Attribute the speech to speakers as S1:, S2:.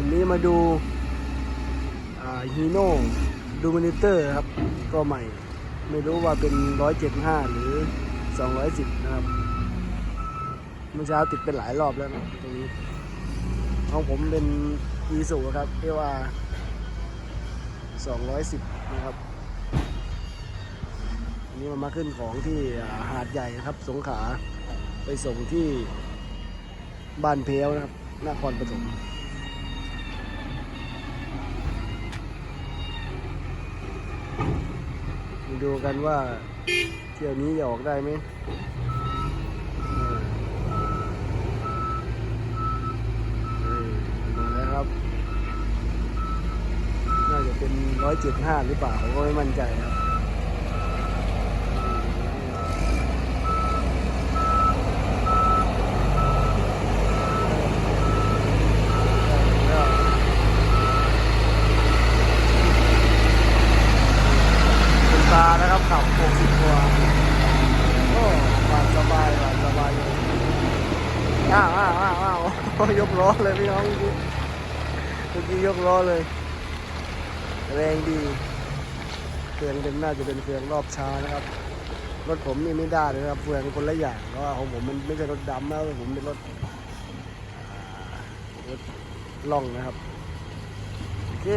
S1: วันนี้มาดูฮีโน่ดูมินิเตอร์ครับ ก็ใหม่ ไม่รู้ว่าเป็น 175 หรือ 210 นะครับ เมื่อเช้าติดเป็นหลายรอบแล้วนะตรงนี้ของผมเป็นยีสูครับเรียกว่า 210 นะครับอันนี้มันมาขึ้นของที่หาดใหญ่นะครับ สงขลาไปส่งที่บ้านเพลวนะครับนครปฐม ดูกันว่าเที่ยวนี้จะออกได้ไหมเออเออมาแล้วครับ น่าจะเป็นร้อยเจ็ดห้าหรือเปล่าก็ไม่มั่นใจครับ คุณ ตานะครับขับ60กว่าโอ้หวานสบายหวานสบายเลยอ้าวอ้าวอ้าวอ้าวยกล้อเลยพี่น้องเมื่อกี้เมื่อกี้ยกล้อเลย แรงดีเครื่องเป็นน่าจะเป็นเครื่องรอบช้านะครับ รถผมนี่ไม่ได้เลยครับเฟืองคนละอย่างเพราะว่าของผมมันไม่ใช่รถดำนะผมเป็นรถรถล่องนะครับโอเค